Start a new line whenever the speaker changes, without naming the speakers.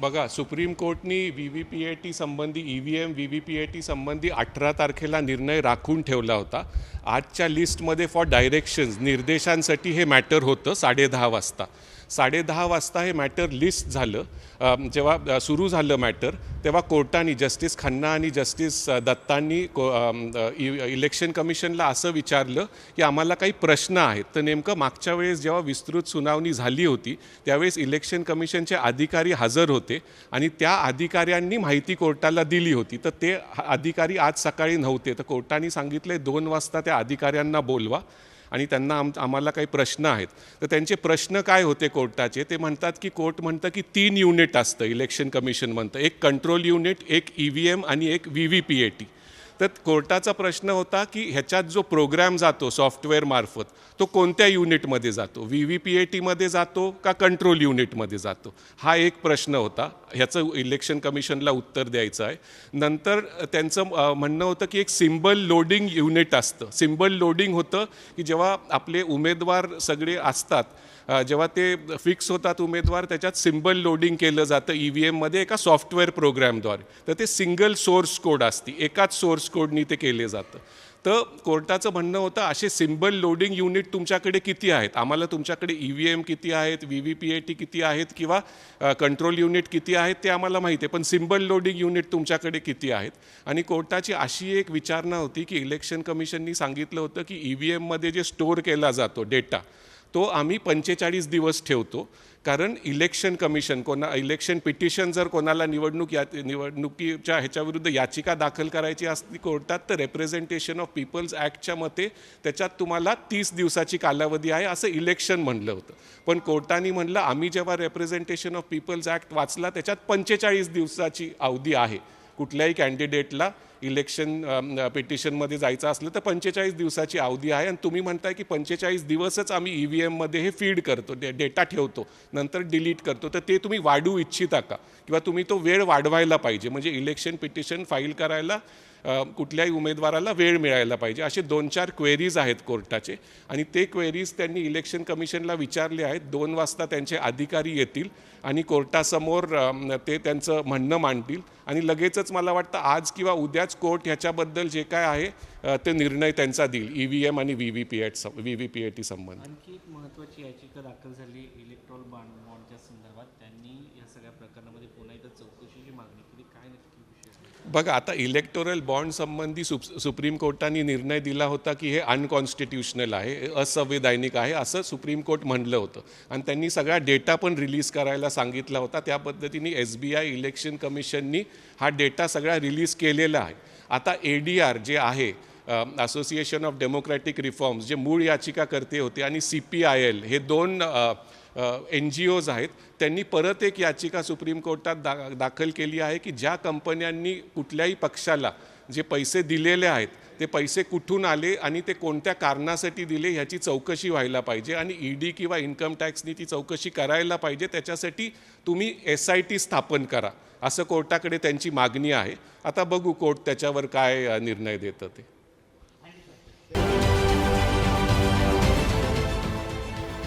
बघा supreme कोर्टनी V V P A T संबंधी E V M V V P A T संबंधी अठरा तारखेला निर्णय राखून ठेवला होता. आजच्या लिस्टमध्ये फॉर डायरेक्शन्स निर्देशांसाठी हे मॅटर होतं साडेदहा वाजता. साडेदहा वाजता हे मॅटर लिस्ट झालं. जेव्हा सुरू झालं मॅटर तेव्हा कोर्टाने जस्टिस खन्ना आणि जस्टिस दत्तांनी को इ- इलेक्शन कमिशनला असं विचारलं की आम्हाला काही प्रश्न आहेत. तर नेमकं मागच्या वेळेस जेव्हा विस्तृत सुनावणी झाली होती त्यावेळेस इलेक्शन कमिशनचे अधिकारी हजर होते आणि त्या अधिकाऱ्यांनी माहिती कोर्टाला दिली होती. तर ते अधिकारी आज सकाळी नव्हते. तर कोर्टाने सांगितले दोन वाजता त्या अधिकाऱ्यांना बोलवा आणि त्यांना आम आम्हाला काही प्रश्न आहेत. तर त्यांचे प्रश्न काय होते कोर्टाचे? ते म्हणतात की कोर्ट म्हणतं की तीन युनिट असतं इलेक्शन कमिशन म्हणतं. एक कंट्रोल युनिट एक ई व्ही एम आणि एक V V P A T. तर कोर्टाचा प्रश्न होता की ह्याच्यात जो प्रोग्रॅम जातो सॉफ्टवेअर मार्फत तो कोणत्या युनिटमध्ये जातो? व्ही व्ही पी ए टीमध्ये जातो का कंट्रोल युनिटमध्ये जातो? हा एक प्रश्न होता. ह्याचं इलेक्शन कमिशनला उत्तर द्यायचं आहे. नंतर त्यांचं म्हणणं होतं की एक सिम्बल लोडिंग युनिट असतं. सिम्बल लोडिंग होतं की जेव्हा आपले उमेदवार सगळे असतात जेव्हा ते फिक्स होतात उमेदवार त्याच्यात सिम्बल लोडिंग केलं जातं ई व्ही एममध्ये एका सॉफ्टवेअर प्रोग्रॅमद्वारे तर ते सिंगल सोर्स कोड असते एकाच सोर्स कोडनी ते केले जातं. तर कोर्टाचं म्हणणं होतं असे सिम्बल लोडिंग युनिट तुमच्याकडे किती आहेत? आम्हाला तुमच्याकडे ई व्ही एम किती आहेत? V V P A T किती आहेत? किंवा कंट्रोल युनिट किती आहेत? ते आम्हाला माहिती आहे पण सिम्बल लोडिंग युनिट तुमच्याकडे किती आहेत? आणि कोर्टाची अशी एक विचारणा होती की इलेक्शन कमिशननी सांगितलं होतं की ई व्ही एममध्ये जे स्टोअर केला जातो डेटा तो आम्ही पंचेचाळीस दिवस ठेवतो. कारण इलेक्शन कमिशन कोणा इलेक्शन पिटिशन जर कोणाला निवडणूक या निवडणुकीच्या ह्याच्याविरुद्ध याचिका दाखल करायची असती कोर्टात तर रेप्रेझेंटेशन ऑफ पीपल्स ॲक्टच्या मते त्याच्यात तुम्हाला तीस दिवसाची कालावधी आहे असं इलेक्शन म्हणलं होतं. पण कोर्टाने म्हणलं आम्ही जेव्हा रेप्रेझेंटेशन ऑफ पीपल्स ॲक्ट वाचला त्याच्यात पंचेचाळीस दिवसाची अवधी आहे. कुठल्याही कॅन्डिडेटला इलेक्शन पिटिशनमध्ये जायचं असलं तर पंचेचाळीस दिवसाची अवधी आहे आणि तुम्ही म्हणताय की पंचेचाळीस दिवसच आम्ही ई व्ही एममध्ये हे फीड करतो डे डेटा ठेवतो नंतर डिलीट करतो. तर ते तुम्ही वाढवू इच्छिता का? किंवा तुम्ही तो वेळ वाढवायला पाहिजे? म्हणजे इलेक्शन पिटिशन फाईल करायला कुठल्याही उमेदवाराला वेळ मिळायला पाहिजे. असे दोन चार क्वेरीज आहेत कोर्टाचे. आणि ते क्वेरीज त्यांनी इलेक्शन कमिशनला विचारले आहेत. दोन वाजता त्यांचे अधिकारी येतील आणि कोर्टासमोर ते त्यांचं म्हणणं मांडतील. आणि लगेचच मला वाटतं आज किंवा उद्याच कोर्ट ह्याच्याबद्दल जे काय आहे ते निर्णय त्यांचा देईल ई व्ही एम आणि V V P eight V V P A T संबंध.
आणखी एक महत्त्वाची याचिका दाखल झाली इलेक्ट्रॉल बॉन्ड बॉन्डच्या संदर्भात. त्यांनी या सगळ्या प्रकरणामध्ये पुन्हा एकदा चौकशीची मागणी केली. काय नक्की?
बघा आता इलेक्टोरल बॉन्ड संबंधी सुप सुप्रीम कोर्टाने निर्णय दिला होता की हे अनकॉन्स्टिट्युशनल आहे असंवैधानिक आहे असं सुप्रीम कोर्ट म्हणलं होतं. आणि त्यांनी सगळा डेटा पण रिलीज करायला सांगितला होता. त्या पद्धतीने एस बी आय इलेक्शन कमिशननी हा डेटा सगळा रिलीज केलेला आहे. आता ए डी आर जे आहे असोसिएशन ऑफ डेमोक्रॅटिक रिफॉर्म्स जे मूळ याचिकाकर्ते होते आणि सी पी आय एल हे दोन एन जी ओज आहेत त्यांनी परत एक याचिका सुप्रीम कोर्टात दा दाखल केली आहे की ज्या कंपन्यांनी कुठल्याही पक्षाला जे पैसे दिलेले आहेत ते पैसे कुठून आले आणि ते कोणत्या कारणासाठी दिले ह्याची चौकशी व्हायला पाहिजे आणि ई डी किंवा इन्कम टॅक्सनी ती चौकशी करायला पाहिजे. त्याच्यासाठी तुम्ही एस आय टी स्थापन करा. असं कोर्टाकडे त्यांची मागणी आहे. आता बघू कोर्ट त्याच्यावर काय निर्णय देतं ते.